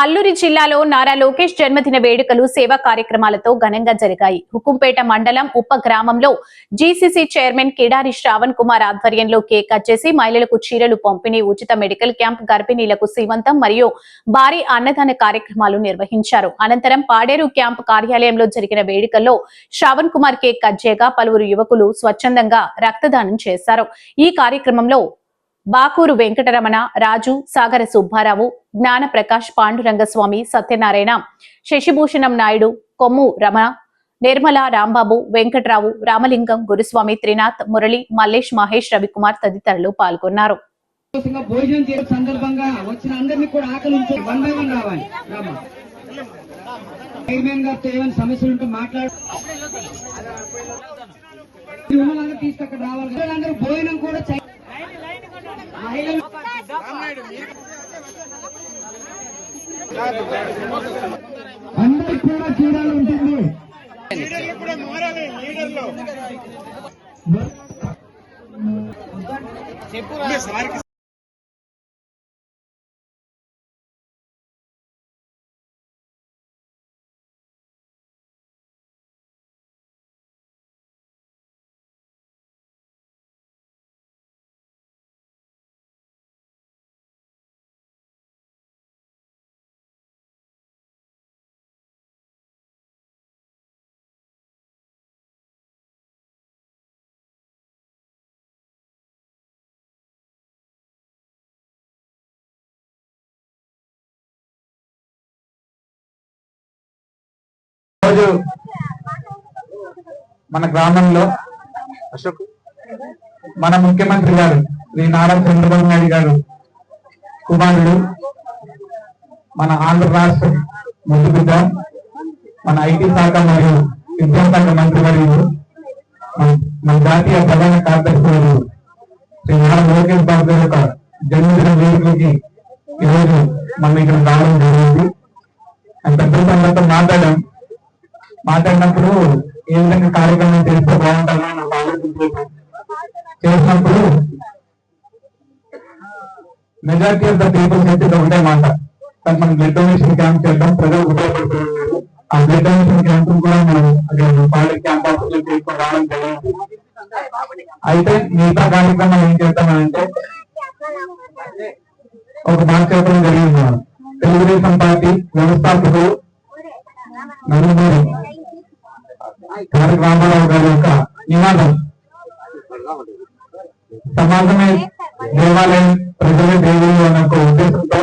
అల్లూరి జిల్లాలో నారా లోకేష్ జన్మదిన వేడుకలు సేవా కార్యక్రమాలతో ఘనంగా జరిగాయి. హుకుంపేట మండలం ఉప గ్రామంలో జీసీసీ చైర్మన్ కిడారి శ్రావణ్ కుమార్ ఆధ్వర్యంలో కేక్ కట్ చేసి మహిళలకు చీరలు పంపిణీ ఉచిత మెడికల్ క్యాంప్ గర్భిణీలకు సీమంతం మరియు భారీ అన్నదాన కార్యక్రమాలు నిర్వహించారు. అనంతరం పాడేరు క్యాంప్ కార్యాలయంలో జరిగిన వేడుకల్లో శ్రావణ్ కుమార్ కేక్ కట్ చేయగా పలువురు యువకులు స్వచ్ఛందంగా రక్తదానం చేశారు. ఈ కార్యక్రమంలో బాకూరు వెంకటరమణ రాజు సాగర సుబ్బారావు జ్ఞాన ప్రకాష్ పాండురంగస్వామి సత్యనారాయణ శశిభూషణం నాయుడు కొమ్ము రమణ నిర్మల రాంబాబు వెంకట్రావు రామలింగం గురుస్వామి త్రినాథ్ మురళి మల్లేష్ మహేష్ రవికుమార్ తదితరులు పాల్గొన్నారు. భోజనం చేసే సందర్భంగా వచ్చిన అందరినీ కూడా ఆకలి ఉంచే వన్ బై వన్ రావాలి. చైర్మన్ గారితో ఏమైనా సమస్యలు ఉంటే మాట్లాడు. రావాలి. భోజనం కూడా అందరికి కూడా చీరాలు ఉంటుంది. రోజు మన గ్రామంలో అశోక్. మన ముఖ్యమంత్రి గారు శ్రీ నారా చంద్రబాబు నాయుడు గారు కుమారుడు మన ఆంధ్ర రాష్ట్ర ముద్దుబిడ్డ మన ఐటీ శాఖ మరియు విద్యాశాఖ మంత్రి మరియు మన- జాతీయ ప్రధాన కార్యదర్శి శ్రీ నారా లోకేష్ బాబు గారి యొక్క జన్మదిన వేడుకలకి ఈరోజు మనం ఇక్కడ రావడం జరిగింది. అంత అందరితో మాట్లాడాం. మాట్లాడినప్పుడు ఏ విధంగా కార్యక్రమం చేస్తే బాగుంటుందని నాకు ఆలోచించేసాను చేసినప్పుడు మెజారిటీ ఆఫ్ ద పీపుల్స్ అయితే ఇది ఒకటే మాట. కానీ మనం బ్లడ్ డొనేషన్ క్యాంప్ చేద్దాం ప్రజలు ఉపయోగపడుతున్నారు ఆ బ్లడ్ డొనేషన్ క్యాంప్ కూడా మనం అక్కడ పాలె క్యాంప్ ఆఫీసులో తీసుకొని రావడం జరిగింది. అయితే మిగతా కార్యక్రమం ఏం చేద్దామంటే ఒక మాట చెప్పడం జరిగింది. మనం. తెలుగుదేశం పార్టీ వ్యవస్థాపకులు నందమూరి తారక రామారావు గారి యొక్క నినాదం సమాజమే దేవాలయం ప్రజలే దేవుళ్ళు అన్న ఒక ఉద్దేశంతో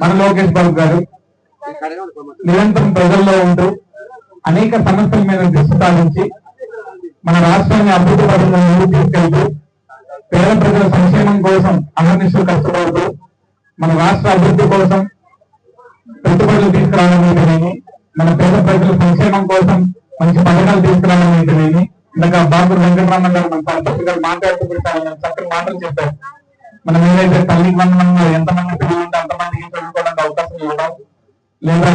మన లోకేష్ బాబు గారు నిరంతరం ప్రజల్లో ఉంటూ అనేక సమస్యల మీద దృష్టి సాధించి మన రాష్ట్రాన్ని అభివృద్ధి పరంగా ముందుకు తీసుకెళ్తూ పేద ప్రజల సంక్షేమం కోసం అహర్నిశలు కష్టపడుతూ మన రాష్ట్ర అభివృద్ధి కోసం పెట్టుబడులు తీసుకురావడం మన పేద ప్రజల సంక్షేమం మన బాబు వెంకటరామన్ గారు మన సరస్వతి గారు మాట్లాడుతూ కూడా చక్కని మాటలు చెప్పారు. మనం ఏదైతే తల్లికి వందనంలో ఎంతమంది పిల్లలు ఉంటే అంతమందికి చదువుకోవడానికి అవకాశం ఇవ్వడం లేదా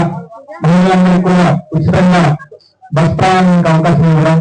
మహిళలందరికీ కూడా ఉచితంగా బస్ ప్రయాణానికి అవకాశం ఇవ్వడం